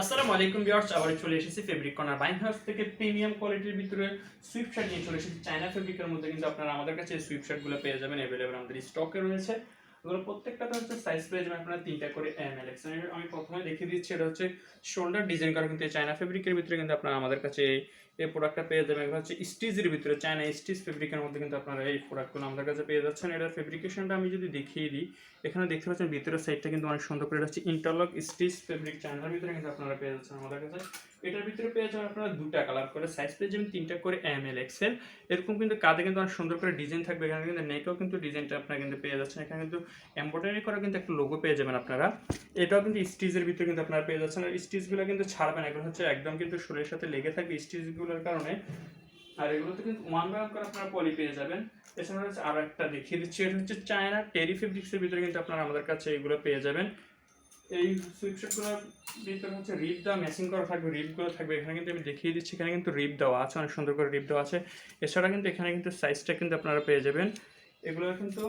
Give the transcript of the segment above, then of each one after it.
আসসালামু আলাইকুম ভিউয়ার্স, আবার চলে এসেছি ফেব্রিক কর্নার বাইন হাউস থেকে প্রিমিয়াম কোয়ালিটির ভিতরে সুইপ শার্ট নিয়ে চলে এসেছি চায়না ফেব্রিকের মধ্যে। কিন্তু আপনারা আমাদের কাছে সুইপ শার্টগুলো পেয়ে যাবেন। অ্যাভেলেবেল আমাদের স্টকে রয়েছে। এগুলো প্রত্যেকটাতে হচ্ছে সাইজ পেয়ে যাবেন আপনারা তিনটা করে এম এল এক্স আমি প্রথমে দেখিয়ে দিচ্ছি, এটা হচ্ছে শোল্ডার ডিজাইন করা কিন্তু চায়না ফেব্রিকের ভিতরে কিন্তু আপনারা আমাদের কাছে এই প্রোডাক্টটা পেয়ে যাবেন। এগুলো হচ্ছে স্টিচের ভিতরে চায়না স্টিচ ফেব্রিকের মধ্যে কিন্তু আপনারা এই প্রোডাক্টগুলো আমাদের কাছে পেয়ে যাচ্ছেন। এটার ফেব্রিকেশনটা আমি যদি দেখিয়ে দিই, এখানে দেখতে পাচ্ছেন ভিতরের সাইডটা কিন্তু অনেক সুন্দর করে, এটা হচ্ছে ইন্টারলক স্টিচ ফেব্রিক চায়নার ভিতরে কিন্তু আপনারা পেয়ে যাচ্ছেন আমাদের কাছে। এটার ভিতরে পেয়ে যাবেন আপনারা দুটা কালার করে সাইজ পেয়ে যাবেন তিনটা করে এম এল এক্সেল এরকম কিন্তু কাঁধে কিন্তু অনেক সুন্দর করে ডিজাইন থাকবে, এখানে কিন্তু নেকেও কিন্তু ডিজাইনটা আপনারা কিন্তু পেয়ে যাচ্ছেন। এখানে কিন্তু এমব্রয়ডারি করা কিন্তু একটা লোগো পেয়ে যাবেন আপনারা। এটাও কিন্তু স্টিচের ভিতরে কিন্তু আপনারা পেয়ে যাচ্ছেন। আর স্টিচগুলো কিন্তু ছাড়বেন এগুলো হচ্ছে একদম কিন্তু শরীরের সাথে লেগে থাকবে স্টিচগুলোর কারণে। আর এগুলোতে কিন্তু ওয়ান বাই ওয়ান করে আপনারা পলি পেয়ে যাবেন। এছাড়া হচ্ছে আরও একটা দেখিয়ে দিচ্ছি, এটা হচ্ছে চায়না টেরি ফেব্রিক্সের ভিতরে কিন্তু আপনারা আমাদের কাছে এগুলো পেয়ে যাবেন। এই সুইপশার্টগুলোর ভিতরে হচ্ছে রিপ দেওয়া ম্যাচিং করা থাকবে রিপগুলো থাকবে। এখানে কিন্তু আমি দেখিয়ে দিচ্ছি, এখানে কিন্তু রিপ দেওয়া আছে, অনেক সুন্দর করে রিপ দেওয়া আছে। এছাড়া কিন্তু এখানে কিন্তু সাইজটা কিন্তু আপনারা পেয়ে যাবেন। এগুলো কিন্তু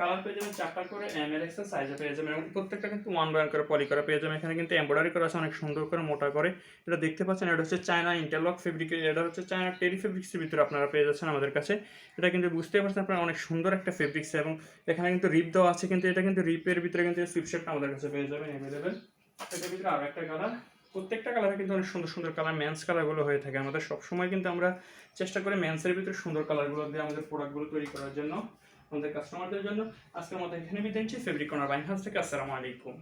কালার পেয়ে যাবেন, চারটা করে এম এল এক্সের সাইজে পেয়ে যাবেন। এবং প্রত্যেকটা কিন্তু ওয়ান বাই করে পলি করা পেয়ে যাবেন। এখানে কিন্তু এমব্রয়ডারি করা আছে, অনেক সুন্দর করে মোটা করে। এটা দেখতে পাচ্ছেন, এটা হচ্ছে চায়না ইন্টারলক ফেব্রিক এটা হচ্ছে চায়না টেরি ফেব্রিক্সের ভিতরে আপনারা পেয়ে যাচ্ছেন আমাদের কাছে। এটা কিন্তু বুঝতে পারছেন আপনারা অনেক সুন্দর একটা ফেব্রিক্স এবং এখানে কিন্তু রিপ দেওয়া আছে, কিন্তু এটা কিন্তু রিপের ভিতরে কিন্তু সুইপশেপটা আমাদের কাছে পেয়ে যাবেন অ্যাভেলেবেল এটার ভিতরে আরও একটা কালার প্রত্যেকটা কালারে কিন্তু অনেক সুন্দর সুন্দর কালার ম্যান্স কালারগুলো হয়ে থাকে আমাদের। সবসময় কিন্তু আমরা চেষ্টা করি ম্যান্সের ভিতরে সুন্দর কালারগুলো দিয়ে আমাদের প্রোডাক্টগুলো তৈরি করার জন্য। আমাদের কাস্টমারদের জন্য। আজকের মতো এখানে বিদায় নিচ্ছি। ফেব্রিক কর্নার বাইন হাউস থেকে আসসালামু আলাইকুম।